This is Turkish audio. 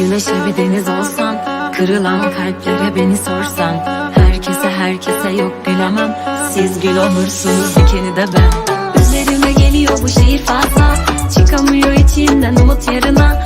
güneşe bir deniz olsan Kırılan kalplere beni sorsan Herkese herkese yok gülemem Siz gül olursunuz dikeni de ben. Üzerime geliyor bu şehir fazla Çıkamıyor içimden umut yarına